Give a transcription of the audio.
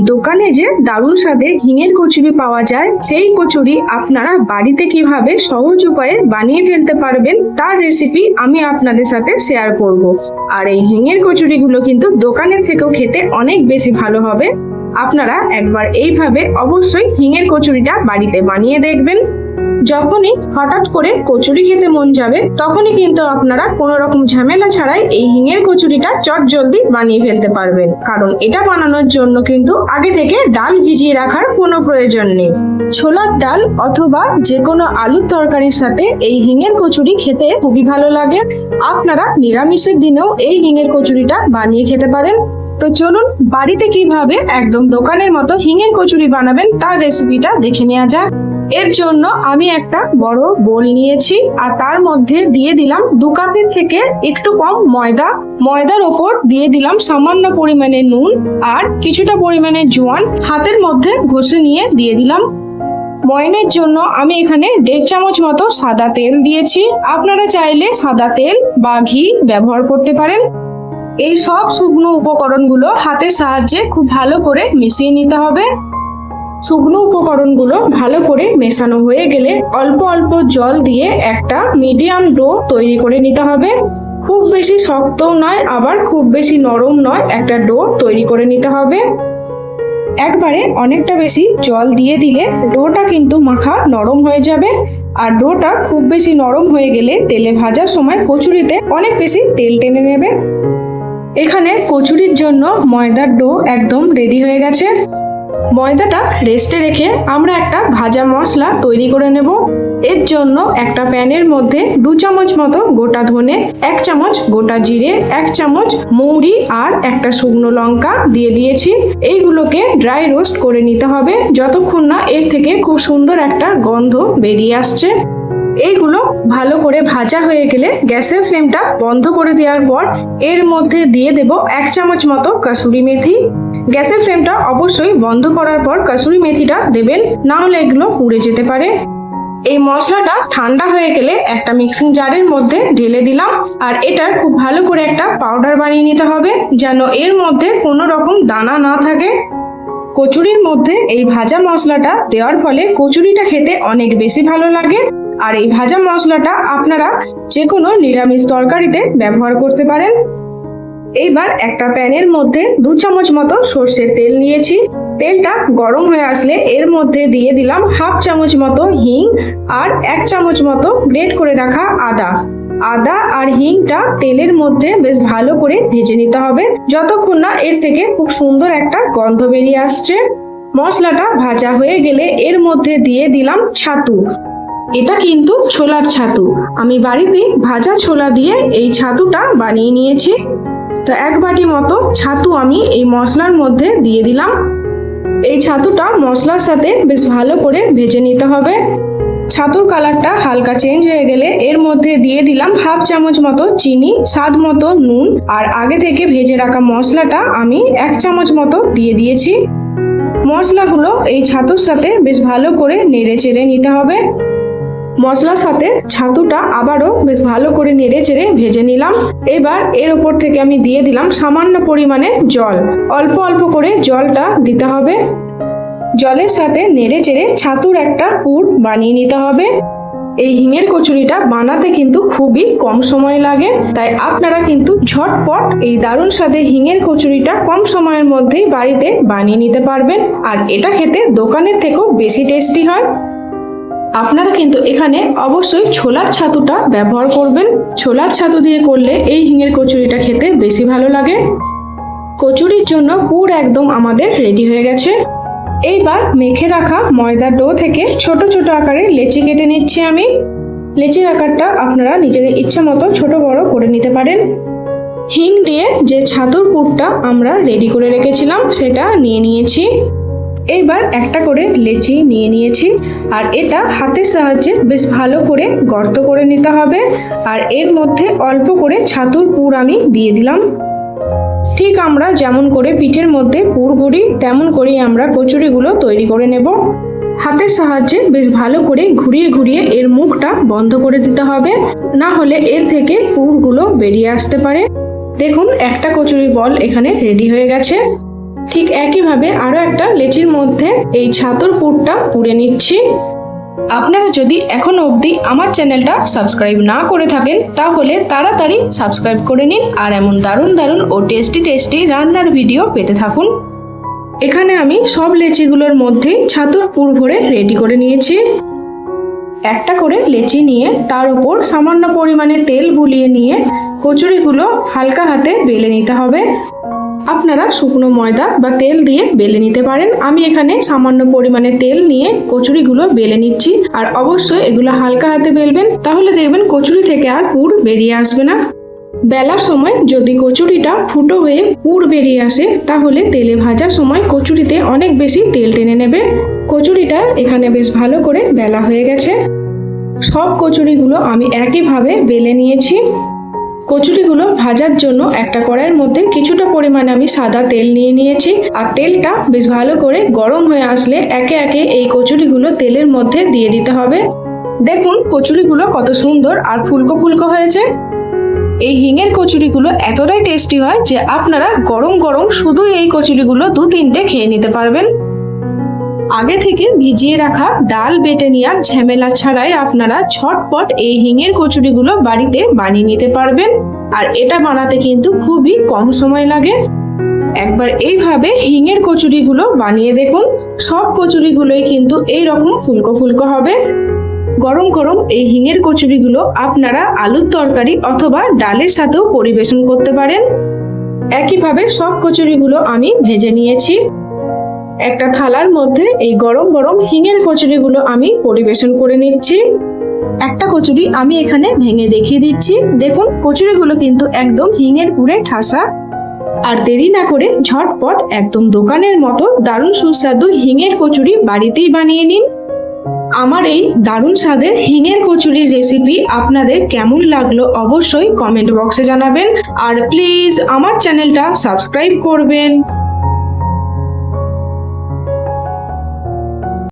দোকানে যে দারুণ স্বাদে হিঙের কচুরি পাওয়া যায়, সেই কচুরি আপনারা বাড়িতে কীভাবে সহজ উপায়ে বানিয়ে ফেলতে পারবেন, তার রেসিপি আমি আপনাদের সাথে শেয়ার করব। আর এই হিঙের কচুরিগুলো কিন্তু দোকানের থেকেও খেতে অনেক বেশি ভালো হবে। আপনারা একবার এইভাবে অবশ্যই হিঙের কচুরিটা বাড়িতে বানিয়ে দেখবেন। যখনই হঠাৎ করে কচুরি খেতে মন যাবে, তখনই কিন্তু আপনারা কোনো রকম ঝামেলা ছাড়াই এই হিঙের কচুরিটা চট জলদি বানিয়ে ফেলতে পারবেন। কারণ এটা বানানোর জন্য কিন্তু আগে থেকে ডাল ভিজিয়ে রাখার কোনো প্রয়োজন নেই। ছোলার ডাল অথবা যে কোনো আলুর তরকারির সাথে এই হিঙের কচুরি খেতে খুবই ভালো লাগে। আপনারা নিরামিষের দিনেও এই হিঙের কচুরিটা বানিয়ে খেতে পারেন। তো চলুন, বাড়িতে কীভাবে একদম দোকানের মতো হিঙের কচুরি বানাবেন তার রেসিপিটা দেখে নেওয়া যাক। এর জন্য আমি একটা বড় বোল নিয়েছি আর তার মধ্যে দিয়ে দিলাম দু কাপের থেকে একটু কম ময়দা। ময়দার ওপর দিয়ে দিলাম সামান্য পরিমাণে নুন আর কিছুটা পরিমাণে জোয়ান। হাতের মধ্যে ঘষে নিয়ে দিয়ে দিলাম। ময়নের জন্য আমি এখানে দেড় চামচ মতো সাদা তেল দিয়েছি। আপনারা চাইলে সাদা তেল বা ঘি ব্যবহার করতে পারেন। এই সব শুকনো উপকরণগুলো হাতের সাহায্যে খুব ভালো করে মিশিয়ে নিতে হবে। শুকনো উপকরণগুলো ভালো করে মেশানো হয়ে গেলে অল্প অল্প জল দিয়ে একটা মিডিয়াম ডো তৈরি করে নিতে হবে। খুব বেশি শক্তও নয়, আবার খুব বেশি নরম নয় একটা ডো তৈরি করে নিতে হবে। একবারে অনেকটা বেশি জল দিয়ে দিলে ডোটা কিন্তু মাখা নরম হয়ে যাবে। আর ডোটা খুব বেশি নরম হয়ে গেলে তেলে ভাজার সময় কচুরিতে অনেক বেশি তেল টেনে নেবে। এখানে কচুরির জন্য ময়দার ডো একদম রেডি হয়ে গেছে। ময়দাটা রেস্টে রেখে আমরা একটা ভাজা মশলা তৈরি করে নেব। এর জন্য একটা প্যানের মধ্যে দু চামচ মতো গোটা ধনে, এক চামচ গোটা জিরে, এক চামচ মৌরি আর একটা শুকনো লঙ্কা দিয়ে দিয়েছি। এইগুলোকে ড্রাই রোস্ট করে নিতে হবে, যতক্ষণ না এর থেকে খুব সুন্দর একটা গন্ধ বেরিয়ে আসছে। এইগুলো ভালো করে ভাজা হয়ে গেলে গ্যাসের ফ্লেমটা বন্ধ করে দেওয়ার পর এর মধ্যে দিয়ে দেব এক চামচ মতো কাসুরি মেথি। গ্যাসের ফ্লেমটা অবশ্যই বন্ধ করার পর কাসুরি মেথিটা দেবেন, না হলে এগুলো পুড়ে যেতে পারে। এই মশলাটা ঠান্ডা হয়ে গেলে একটা মিক্সিং জারের মধ্যে ঢেলে দিলাম, আর এটার খুব ভালো করে একটা পাউডার বানিয়ে নিতে হবে, যেন এর মধ্যে কোনো রকম দানা না থাকে। কচুরির মধ্যে এই ভাজা মশলাটা দেওয়ার ফলে কচুরিটা খেতে অনেক বেশি ভালো লাগে। আর এই ভাজা মশলাটা আপনারা যে কোনো নিরামিষ তরকারিতে ব্যবহার করতে পারেন। এইবার একটা প্যানের মধ্যে দু চামচ মতো সর্ষের তেল নিয়েছি। তেলটা গরম হয়ে আসলে এর মধ্যে দিয়ে দিলাম হাফ চামচ মতো হিং আর এক চামচ মতো গ্রেট করে রাখা আদা। আদা আর হিংটা তেলের মধ্যে বেশ ভালো করে ভেজে নিতে হবে। যতক্ষণ না এর থেকে খুব সুন্দর একটা গন্ধ বেরিয়ে আসছে। মশলাটা ভাজা হয়ে গেলে এর মধ্যে দিয়ে দিলাম ছাতু। এটা কিন্তু ছোলার ছাতু। আমি বাড়িতে ভাজা ছোলা দিয়ে এই ছাতুটা বানিয়ে নিয়েছি। তো এক বাটি মতো ছাতু আমি এই মশলার মধ্যে দিয়ে দিলাম। এই ছাতুটা মশলার সাথে বেশ ভালো করে ভেজে নিতে হবে। ছাতুর কালারটা হালকা চেঞ্জ হয়ে গেলে এর মধ্যে দিয়ে দিলাম হাফ চামচ মতো চিনি, স্বাদ মতো নুন আর আগে থেকে ভেজে রাখা মশলাটা আমি এক চামচ মতো দিয়ে দিয়েছি। মশলাগুলো এই ছাতুর সাথে বেশ ভালো করে নেড়ে চেড়ে নিতে হবে। মশলার সাথে ছাতুটা আবারও বেশ ভালো করে নেড়ে চেড়ে ভেজে নিলাম। এবার এর ওপর থেকে আমি দিয়ে দিলাম সামান্য পরিমাণে জল। অল্প অল্প করে জলটা দিতে হবে। জলের সাথে নেড়ে চেড়ে ছাতুর একটা পুর বানিয়ে নিতে হবে। এই হিঙের কচুরিটা বানাতে কিন্তু খুবই কম সময় লাগে। তাই আপনারা কিন্তু ঝটপট এই দারুণ স্বাদের হিঙের কচুরিটা কম সময়ের মধ্যেই বাড়িতে বানিয়ে নিতে পারবেন। আর এটা খেতে দোকানের থেকেও বেশি টেস্টি হয়। আপনারা কিন্তু এখানে অবশ্যই ছোলার ছাতুটা ব্যবহার করবেন। ছোলার ছাতু দিয়ে করলে এই হিঙের কচুরিটা খেতে বেশি ভালো লাগে। কচুরির জন্য পুর একদম আমাদের রেডি হয়ে গেছে। এইবার মেখে রাখা ময়দার ডো থেকে ছোট ছোট আকারে লেচি কেটে নিচ্ছি আমি। লেচির আকারটা আপনারা নিজেদের ইচ্ছে মতো ছোট বড় করে নিতে পারেন। হিং দিয়ে যে ছাতুর পুরটা আমরা রেডি করে রেখেছিলাম, সেটা নিয়ে নিয়েছি। এইবার একটা করে লেচি নিয়ে নিয়েছি, আর এটা হাতের সাহায্যে বেশ ভালো করে গর্ত করে নিতে হবে, আর এর মধ্যে অল্প করে ছাতুর পুর আমি দিয়ে দিলাম। ঠিক আমরা যেমন করে পিঠের মধ্যে পুর ভরি, তেমন করেই আমরা কচুরিগুলো তৈরি করে নেব। হাতের সাহায্যে বেশ ভালো করে ঘুরিয়ে ঘুরিয়ে এর মুখটা বন্ধ করে দিতে হবে, না হলে এর থেকে পুরগুলো বেরিয়ে আসতে পারে। দেখুন, একটা কচুরি বল এখানে রেডি হয়ে গেছে। ঠিক একইভাবে আরও একটা লেচির মধ্যে এই ছাতুর পুরটা পুড়ে নিচ্ছি। আপনারা যদি এখনও অবধি আমার চ্যানেলটা সাবস্ক্রাইব না করে থাকেন, তাহলে তাড়াতাড়ি সাবস্ক্রাইব করে নিন আর এমন দারুণ দারুণ ও টেস্টি টেস্টি রান্নার ভিডিও পেতে থাকুন। এখানে আমি সব লেচিগুলোর মধ্যে ছাতুর পুর ভরে রেডি করে নিয়েছি। একটা করে লেচি নিয়ে তার উপর সামান্য পরিমাণে তেল বুলিয়ে নিয়ে কচুরিগুলো হালকা হাতে বেলে নিতে হবে। আপনারা শুকনো ময়দা বা তেল দিয়ে বেলে নিতে পারেন। আমি এখানে সামান্য পরিমাণে তেল নিয়ে কচুরিগুলো বেলে নিচ্ছি। আর অবশ্যই এগুলো হালকা হাতে বেলবেন, তাহলে দেখবেন কচুরি থেকে আর পুর বেরিয়ে আসবে না। বেলার সময় যদি কচুরিটা ফুটো হয়ে পুর বেরিয়ে আসে, তাহলে তেলে ভাজার সময় কচুরিতে অনেক বেশি তেল টেনে নেবে। কচুরিটা এখানে বেশ ভালো করে বেলা হয়ে গেছে। সব কচুরিগুলো আমি একইভাবে বেলে নিয়েছি। কচুরিগুলো ভাজার জন্য একটা কড়াইয়ের মধ্যে কিছুটা পরিমাণে আমি সাদা তেল নিয়ে নিয়েছি। আর তেলটা বেশ ভালো করে গরম হয়ে আসলে একে একে এই কচুরিগুলো তেলের মধ্যে দিয়ে দিতে হবে। দেখুন কচুরিগুলো কত সুন্দর আর ফুলকো ফুলকো হয়েছে। এই হিঙের কচুরিগুলো এতটাই টেস্টি হয় যে আপনারা গরম গরম শুধু এই কচুরিগুলো দু তিনটে খেয়ে নিতে পারবেন। আগে থেকে ভিজিয়ে রাখা ডাল বেটে নেওয়ার ঝামেলা ছাড়াই আপনারা ছটপট এই হিঙের কচুরিগুলো বাড়িতে বানিয়ে নিতে পারবেন। আর এটা বানাতে কিন্তু খুবই কম সময় লাগে। একবার এইভাবে হিঙের কচুরিগুলো বানিয়ে দেখুন। সব কচুরিগুলোই কিন্তু এই রকম ফুলকো ফুলকো হবে। গরম গরম এই হিঙের কচুরিগুলো আপনারা আলুর তরকারি অথবা ডালের সাথেও পরিবেশন করতে পারেন। একইভাবে সব কচুরিগুলো আমি ভেজে নিয়েছি। একটা থালার মধ্যে এই গরম গরম হিঙের কচুরিগুলো আমি পরিবেশন করে নিচ্ছি। একটা কচুরি আমি এখানে ভেঙে দেখিয়ে দিচ্ছি। দেখুন, কচুরিগুলো কিন্তু একদম হিঙের পুরে ঠাসা। আর দেরি না করে ঝটপট একদম দোকানের মতো দারুণ সুস্বাদু হিঙের কচুরি বাড়িতেই বানিয়ে নিন। আমার এই দারুণ স্বাদের হিঙের কচুরির রেসিপি আপনাদের কেমন লাগল অবশ্যই কমেন্ট বক্সে জানাবেন। আর প্লিজ আমার চ্যানেলটা সাবস্ক্রাইব করবেন।